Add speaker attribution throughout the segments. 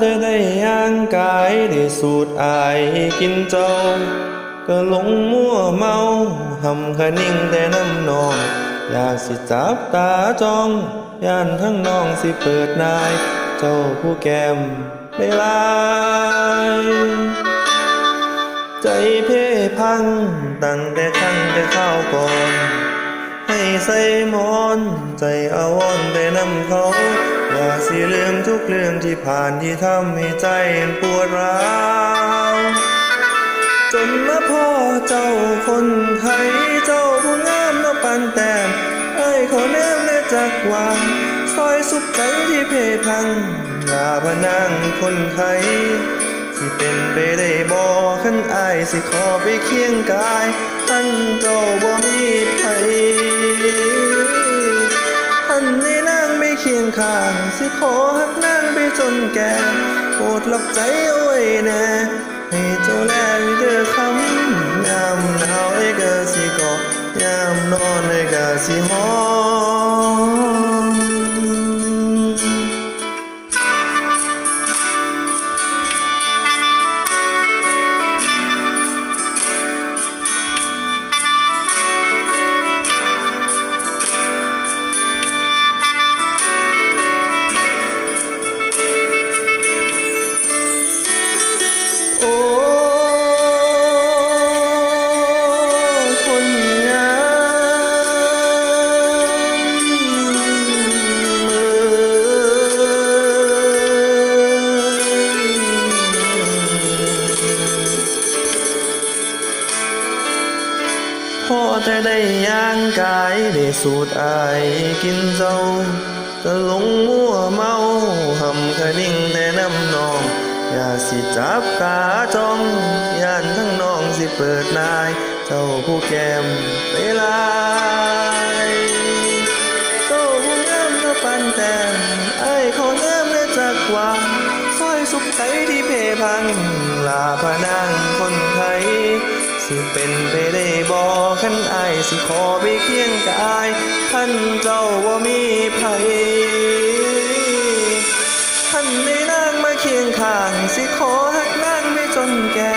Speaker 1: ได้ได้ย่างกายได้สูดอายกินเจ้า ก็หลงมั่วเมาหำคะนิ่งแต่น้ำนอง อยากสิจับตาจ้อง ย่านทั้งน้องสิเปิดนาย เจ้าผู้แก้มไม่ลายใจเพ่พัง ตั้งแต่ครั้งแต่ข้าวก่อน ให้ใส่หมอน ใจอาวรณ์ไปนำเขา อย่าสิลืมทุกเรื่องที่ผ่านที่ทำให้ใจปวดร้าวจนมาพ่อเจ้าคนไทยเจ้าผู้งามนปันแต้มไอ้ขอแนมและจักวางซอยสุขใจที่เพพังลาพนางคนไทยสิเป็นไปได้บ่ขันอายสิขอไปเคียงกายท่านเจ้าบ่มีไผ ข้างสิขอหักนางไปจนแก่โปรดหลับใจเอาไว้แน่ให้เจ้าแลเด้อคำยามหนาวไอ้กะสิกอดยามนอนไอ้กะสิหอ แต่ได้ย่างกายได้สูดอายกินเจ้าก็หลงมั่วเมาหำคะนิ่งแต่น้ำนอง อย่าสิจับตาจ้องย่านทั้งน้องสิเปิดนาย เจ้าผู้แก้มไปลายเจ้าผู้งามก็ปันแต่งไอ้ขอแนมและจักวางซอยสุขใจที่เพพังลาพนางคน สิเป็นไปได้บ่ขันไอายสิขอไปเคียงกายท่านเจ้าว่ามีไผท่านไม่นางมาเคียงข้างสิขอหักนางไปจนแก่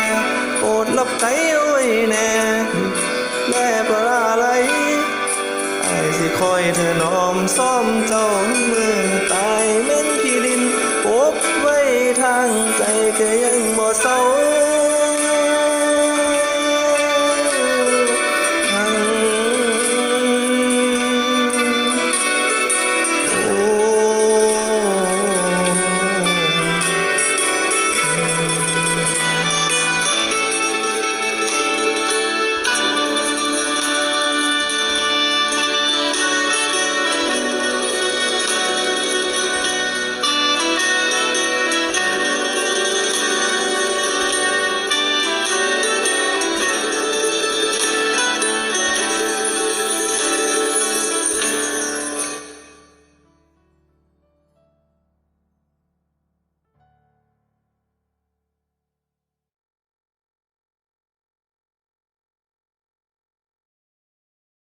Speaker 1: โปรดรับใจเอาไว้แน่แม่ปลาไหลไอ้ายสิคอยเธอน้อมซ่อมเจ้าเมื่อตายแม่นขี้ดินปบไว้ทางใจก็ยัง